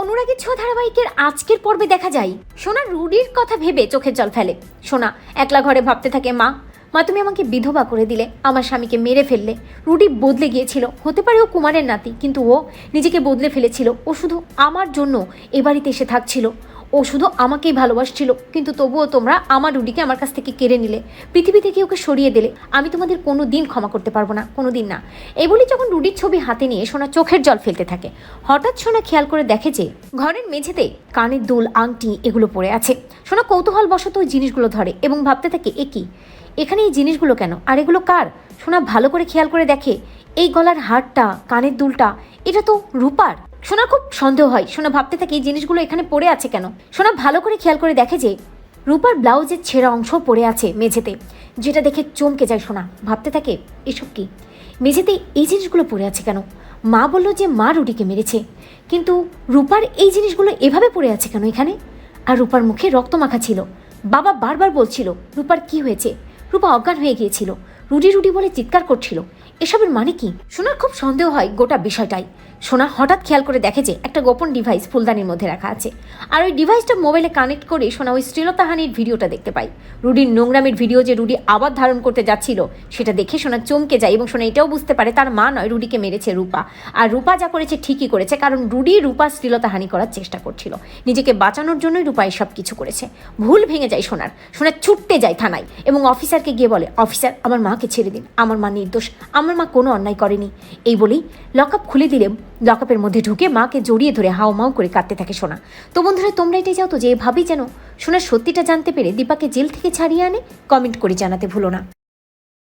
অনুরাগের ছ ধারাবাহিকের আজকের পর্বে দেখা যায়। সোনা রুডির কথা ভেবে চোখের জল ফেলে। সোনা, একলা ঘরে ভাবতে থাকে, মা মা, তুমি আমাকে বিধবা করে দিলে, আমার স্বামীকে মেরে ফেললে। রুডি বদলে গিয়েছিল। হতে পারে ও কুমারের নাতি, কিন্তু ও নিজেকে বদলে ফেলেছিল। ও শুধু আমার জন্য এ বাড়িতে এসে থাকছিল। ও শুধু আমাকেই ভালোবাসছিল, কিন্তু তবুও তোমরা আমার রুডিকে আমার কাছ থেকে কেড়ে নিলে। পৃথিবী থেকে ওকে সরিয়ে দিলে। আমি তোমাদের কোনো দিন ক্ষমা করতে পারব না, কোনো দিন না। এই যখন রুডির ছবি হাতে নিয়ে সোনা চোখের জল ফেলতে থাকে, হঠাৎ সোনা খেয়াল করে দেখে যে, ঘরের মেঝেতে কানের দুল, আংটি এগুলো পড়ে আছে। সোনা কৌতূহল বশত ওই জিনিসগুলো ধরে এবং ভাবতে থাকে, এ কি? এখানে এই জিনিসগুলো কেন? আর এগুলো কার? সোনা ভালো করে খেয়াল করে দেখে, এই গলার হারটা, কানের দুলটা, এটা তো রূপার। সোনা খুব সন্দেহ হয়। সোনা ভাবতে থাকে এই জিনিসগুলো এখানে পড়ে আছে কেন? সোনা ভালো করে খেয়াল করে দেখে যে রূপার ব্লাউজের ছেঁড়া অংশ পড়ে আছে মেঝেতে, যেটা দেখে চমকে যায় সোনা। ভাবতে থাকে, এসব কি? মেঝেতে এই জিনিসগুলো পড়ে আছে কেন? মা বলল যে মা রুটিকে মেরেছে, কিন্তু রূপার এই জিনিসগুলো এভাবে পড়ে আছে কেন এখানে? আর রূপার মুখে রক্ত মাখা ছিল। বাবা বারবার বলছিল, রূপার কি হয়েছে? রূপা অজ্ঞান হয়ে গিয়েছিল। রুডি রুডি বলে চিৎকার করছিল। এসবের মানে কি? সোনার খুব সন্দেহ হয় গোটা বিষয়টাই। সোনা হঠাৎ খেয়াল করে দেখে যে একটা গোপন ডিভাইস ফুলদানির মধ্যে রাখা আছে। আর ওই ডিভাইসটা মোবাইলে কানেক্ট করে সোনা ওই শ্রীলতাহানির ভিডিওটা দেখতে পাই রুডির নোংরামের ভিডিও যে রুডি আবার ধারণ করতে যাচ্ছিল, সেটা দেখে সোনা চমকে যায় এবং সোনা এটাও বুঝতে পারে তার মা নয়, রুডিকে মেরেছে রূপা। আর রূপা যা করেছে ঠিকই করেছে, কারণ রুডি রূপা শ্লীলতাহানি করার চেষ্টা করছিল। নিজেকে বাঁচানোর জন্যই রূপা এসব কিছু করেছে। ভুল ভেঙে যায় সোনার। সোনা ছুটতে যায় থানায় এবং অফিসারকে গিয়ে বলে অফিসার আমার মাকে ছেড়ে দিন। আমার মা নির্দোষ। আমার মা কোনো অন্যায় করেনি। এই বলেই লকআপ খুলে দিলে লকআপের মধ্যে ঢুকে মাকে জড়িয়ে ধরে হাও মাও করে কাঁদতে থাকে সোনা। তো বন্ধুরা, তোমরা এটাই যাও তো যে এভাবেই যেন সোনার সত্যিটা জানতে পেরে দীপাকে জেল থেকে ছাড়িয়ে আনে? কমেন্ট করে জানাতে ভুলো না।